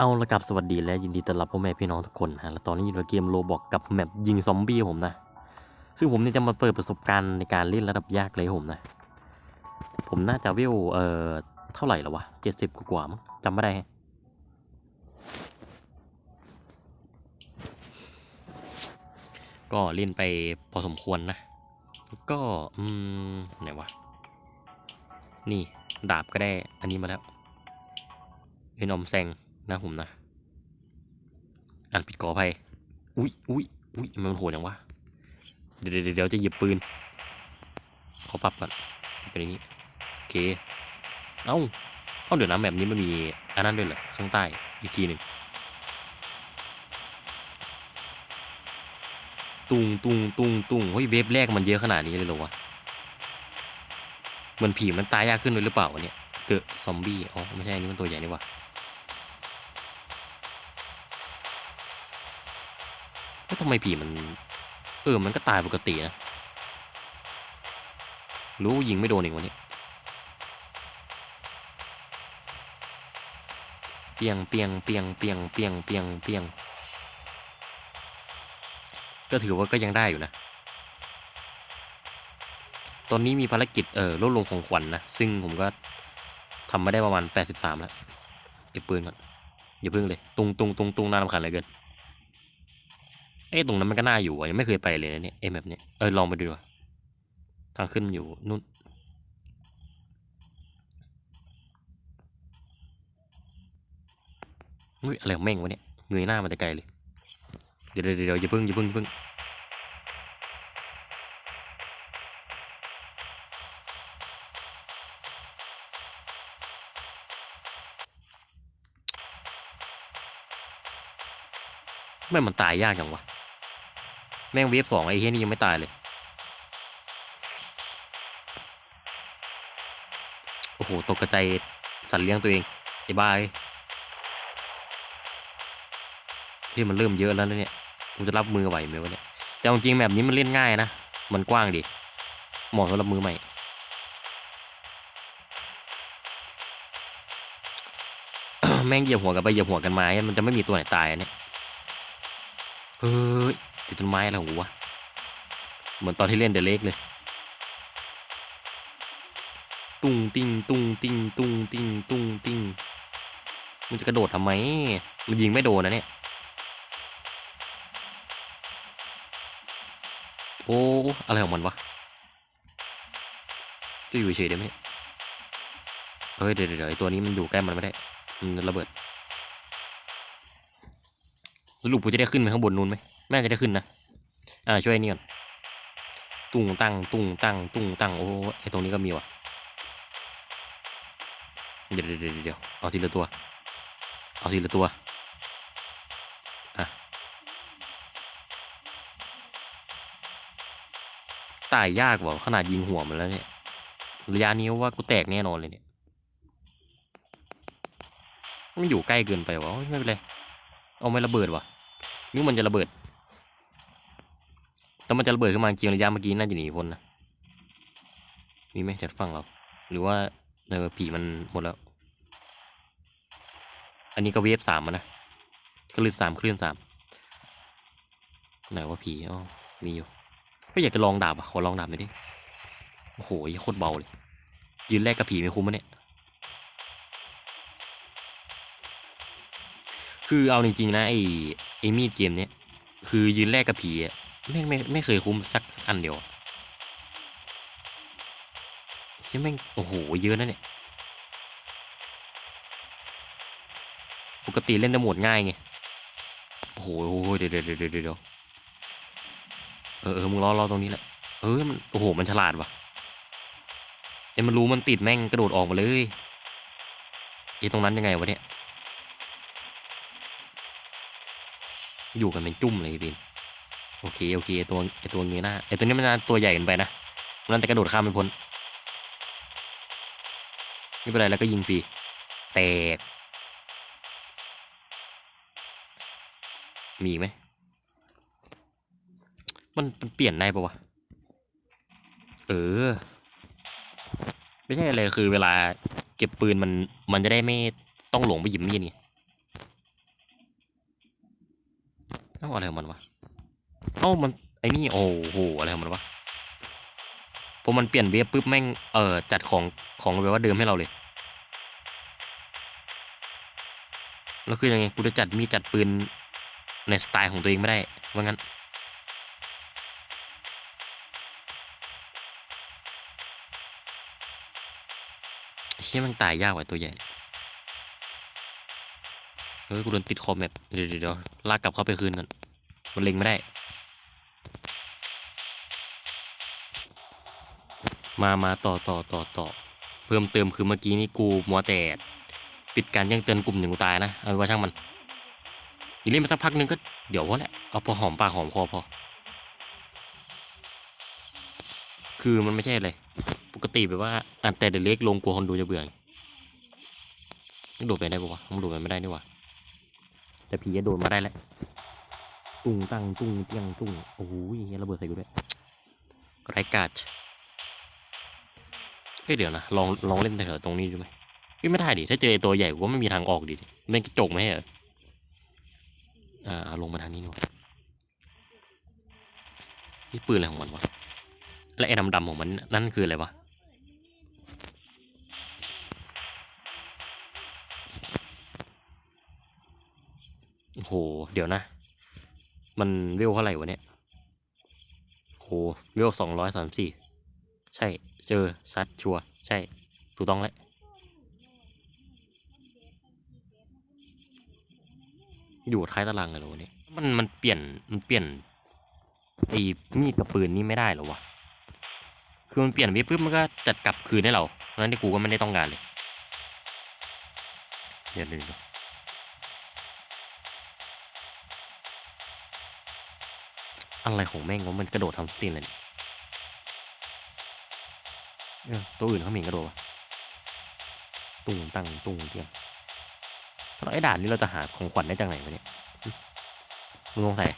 เอาละกับสวัสดีและยินดีต้อนรับพ่อแม่พี่น้องทุกคนนะและตอนนี้อยู่ในเกมโลบอกกับแมปยิงซอมบี้ผมนะ ซึ่งผมเนี่ยจะมาเปิดประสบการณ์ในการเล่นระดับยากเลยผมนะ ผมน่าจะเวเอ่อเท่าไหร่แล้ววะเจ็ดสิบกว่ามั้งจำไม่ได้ ก็เล่นไปพอสมควรนะ ก็อืมไหนวะ นี่ดาบก็ได้อันนี้มาแล้วเป็นอมแซง นะผมนะ อ่านผิดขออภัยอุ้ยอุ้ยอุ้ยมันโหดอย่างวะเดี๋ยวเดี๋ยวเดี๋ยวจะหยิบปืน ขอปรับก่อน เป็นอย่างนี้ โอเค เอ้าเอ้าเดี๋ยวนะแบบนี้มันมีอันนั้นด้วยเหรอข้างใต้อีกทีหนึ่งตุงตุงตุงตุงเฮ้ยเวฟแรกมันเยอะขนาดนี้เลยเหรอวะเหมันผีมันตายยากขึ้นเลยหรือเปล่าวะเนี่ยเดอะซอมบี้อ๋อไม่ใช่อันนี้มันตัวใหญ่นี่ว่า ทำไมผีมัน เออ มันก็ตายปกตินะ รู้ยิงไม่โดนอีกวันนี้เปียงเปียงเปียงเปียงเปียงเปียงเปียง ก็ถือว่าก็ยังได้อยู่นะ ตอนนี้มีภารกิจเออลดลงของขวัญนนะ ซึ่งผมก็ทำมาได้ประมาณ 83 แล้ว เก็บปืนก่อน อย่าพึ่งเลย ตุงตุงตุงตุงน่ารำคาญเหลยเกิน เอ้ตรงนั้นมันก็น่าอยู่อะยังไม่เคยไปเลยนะเนี่ยเอ้แบบเนี้ยเออลองไปดูดีกว่าทางขึ้นอยู่นู่นอุ้ยอะไรของแม่งวะเนี่ยเงยหน้ามาแต่ไกลเลย เดี๋ยวเดี๋ยวเดี๋ยวอย่าพิ่งอย่าพิ่งอย่าพิ่งไม่มันตายยากจังวะ แม่งเวฟสองไอ้เฮียนี่ยังไม่ตายเลย โอ้โห ตกกระจายสัตว์เลี้ยงตัวเองไอ้บายที่มันเริ่มเยอะแล้วเนี่ยกูจะรับมือไหวไหมวะเนี่ยแต่จริงๆแบบนี้มันเล่นง่ายนะ มันกว้างดิเหมาะสำหรับมือใหม่ แม่งเหยียบหัวกันไปเหยียบหัวกันมา มันจะไม่มีตัวไหนตายอันเนี่ยเฮ้ย ติดต้นไม้อะไรของกูวะเหมือนตอนที่เล่นเดอะเล็กเลย ตุ้งติ้งตุ้งติ้งตุ้งติ้งตุ้งติ้งมันจะกระโดดทำไม มันยิงไม่โดนนะเนี่ย โอ้ อะไรของมันวะ จะอยู่เฉยได้ไหมเฮ้ยเดี๋ยวเดี๋ยวตัวนี้มันอยู่ใกล้มันไม่ได้ มันระเบิด สรุปกูจะได้ขึ้นไปข้างบนนู้นไหม แม่จะได้ขึ้นนะ อ่าช่วยนี่ก่อนตุ้งตั้งตุ้งตั้งตุ้งตั้งโอ้ไอตรงนี้ก็มีว่ะ เดี๋ยวเดี๋ยวเดี๋ยวเอาทีละตัว เอาทีละตัว อะ ตายยากว่าขนาดยิงหัวมันแล้วเนี่ย ระยะนี้ว่ากูแตกแน่นอนเลยเนี่ย มันอยู่ใกล้เกินไปวะไม่เป็นไร เอาไม่ระเบิดวะนึกมันจะระเบิด แต่มันจะระเบิดขึ้นมาจริงระยะเมื่อกี้น่าจะหนีพ้นนะ มีไหมจากฝั่งเรา หรือว่าเออผีมันหมดแล้ว อันนี้ก็เวฟสามนะคลื่นสามคลื่นสามไหนว่าผีอ๋อมีอยู่ ก็อยากจะลองดาบอะ ขอลองดาบหน่อยดิ โอ้โหโคตรเบาเลย ยืนแรกกับผีไม่คุ้มมะเนี่ย คือเอาจริงๆนะไอ้ไอ้มีดเกมเนี้ย คือยืนแรกกับผีอะ ไม่ไม่ไม่เคยคุ้มสักอันเดียวใช่แม่งโอ้โห เยอะนะเนี่ย ปกติเล่นได้โหมดง่ายไง โอ้โหเดี๋ยวเดี๋ยวเดี๋ยวเดี๋ยวเออเออมึงรอรอตรงนี้แหละ เออมันโอ้โห มันฉลาดว่ะเอ็มันรู้มันติดแม่งกระโดดออกมาเลยไอ้ตรงนั้นยังไงวะเนี่ย อยู่กันเป็นจุ่มเลยพี่บิน โอเคโอเคไอ้ตัวไอตัวเงี้ยหน้าไอตัวนี้มันน่าตัวใหญ่เกินไปนะมันน่าจะกระโดดข้ามไปพ้นไม่เป็นไรแล้วก็ยิงฟรีแตกมีไหมมันมันเปลี่ยนได้ปะวะเออ ไม่ใช่อะไรคือเวลาเก็บปืนมันมันจะได้ไม่ต้องหลงไปหยิบมีดไงเอ้าอะไรของมันวะ เอ้ามันไอ้นี่โอ้โหอะไรของมันวะพอมันเปลี่ยนเวฟปุ๊บแม่งเออจัดของของแบบว่าเดิมให้เราเลยแล้วคือยังไงกูจะจัดมีจัดปืนในสไตล์ของตัวเองไม่ได้ว่างั้นเชี่ยมันตายยากกว่าตัวใหญ่เฮ้ยกูโดนติดคอมแบบเดี๋ยวเดี๋ยวเดี๋ยวลากกลับเข้าไปคืนกันมันเล็งไม่ได้ มามาต่อต่อต่อต่อเพิ่มเติมคือเมื่อกี้นี่กูมัวแต่ปิดการแจ้งเตือนกลุ่มหนึ่งกูตายนะเอาไว้ว่าช่างมันอีเล่นมาสักพักนึงก็เดี๋ยววะแหละเอาพอหอมปากหอมคอพอ คือมันไม่ใช่เลยปกติแบบว่าอ่านแต่เด็กเล็กลงกลัวคนดูจะเบื่อมันโดดไปได้ปะวะมันโดดไปไม่ได้นี่ว่าแต่ผีจะโดดมาได้แล้วตุ้งตั้งตุ้งเตียงตุ้งโอ้โหเหี้ยระเบิดใส่กูด้วยไรกาด ฮ้ยเดี๋ยวนะลองลองเล่นแถวๆตรงนี้ดูไหมเฮ้ยไม่ได้ดิถ้าเจอตัวใหญ่กูว่าไม่มีทางออกดิเล่นกระจกไหมเหรออ่าลงมาทางนี้ดีกว่านี่ปืนอะไรของมันวะและไอ้ดำๆของมันนั่นคืออะไรวะโอ้โหเดี๋ยวนะ มันเวลเท่าไหร่วะเนี่ยโหเวลสองร้อยสามสี่ใช่ เจอชัดชัวใช่ ถูกต้องแล้วอยู่ท้ายตารางเลยเหรอวะเนี่ยมันมันเปลี่ยนมันเปลี่ยนไอ้มีดกับปืนนี่ไม่ได้หรอวะคือมันเปลี่ยนวิปุ๊บมันก็จัดกลับคืนให้เราเพราะฉะนั้นที่กูก็ไม่ได้ต้องการเลยเดี๋ยวดูอะไรของแม่งวะมันกระโดดทำสตินเลย ตัวอื่นเขาเห็นกระโดดวะตุ้งตั้งตุงเทียมแล้วไอ้ด่านนี้เราจะหาของขวัญได้จากไหนวะเนี่ยมึงสงสัย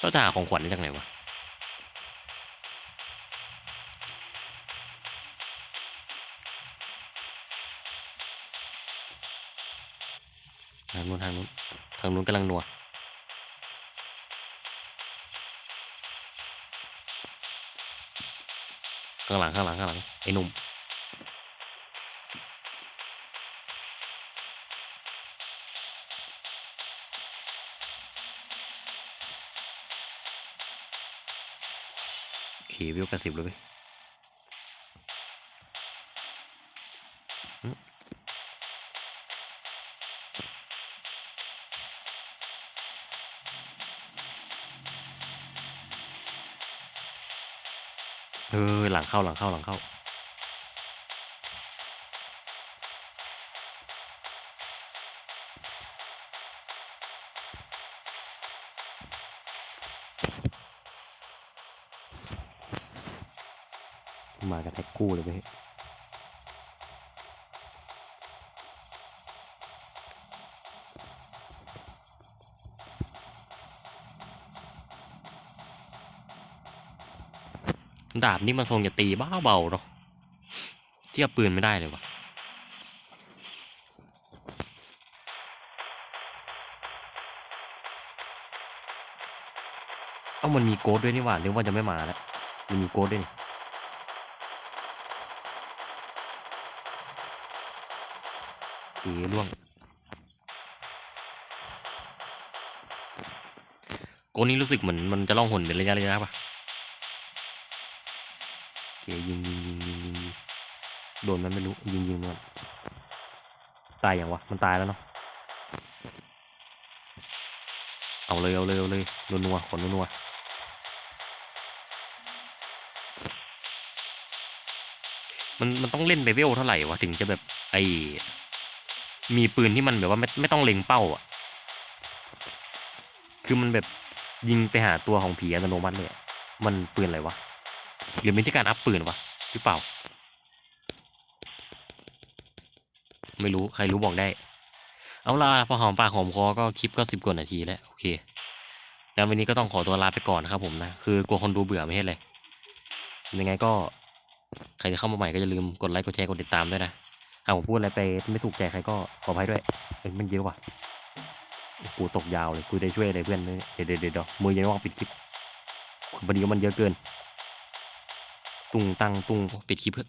เราจะหาของขวัญได้จากไหนวะทางนู้นทางนู้นทางนู้นกำลังนัว ข้างหลังข้างหลังข้างหลังไอ้หนุ่มขี่วิวกระสิบเลย ออหลังเข้าหลังเข้าหลังเข้า มากับแท็กกู้เลยไป ดาบนี่มันทรงจะตีบ้าเบาเนาะเทียบปืนไม่ได้เลยวะเอ้ามันมีโกดด้วยนี่หว่านึกว่าจะไม่มาแล้วมันมีโกดด้วยนี่โอเคล่วงโกนี้รู้สึกเหมือนมันจะล่องหนเป็นระยะระยะป่ะ ยิงยิงยิงยิงยิงยิงโดนมันไม่รู้ยิงยิงมันตายอย่างวะมันตายแล้วเนาะเอาเลยเอาเลยเอาเลยนัวนัวๆขนนัวๆมันมันต้องเล่นไปเวลเท่าไหร่วะถึงจะแบบไอมีปืนที่มันแบบว่าไม่ไม่ต้องเล็งเป้าอะ คือมันแบบยิงไปหาตัวของผีอัตโนมัติเลยมันปืนอะไรวะ หรือเป็นที่การอัพปืนวะหรือเปล่า ไม่รู้ใครรู้บอกได้ เอาล่ะพอหอมปากหอมคอก็คลิปก็สิบกว่านาทีแล้วโอเคแล้ววันนี้ก็ต้องขอตัวลาไปก่อนนะครับผมนะ คือกลัวคนดูเบื่อไม่ใช่เลยยังไงก็ใครจะเข้ามาใหม่ก็อย่าลืมกดไลค์กดแชร์กดติดตามด้วยนะเอาผมพูดอะไรไปไม่ถูกใจใครก็ขออภัยด้วยเอ้ยมันเยอะว่ะกูตกยาวเลยกูได้ช่วยอะไรเพื่อนเดี๋ยเดี๋ยวเดี๋ยวมือยังว่างปิดคลิปพอดีมันเยอะเกิน ตุงตังตุงปิดคลิปเพื่อ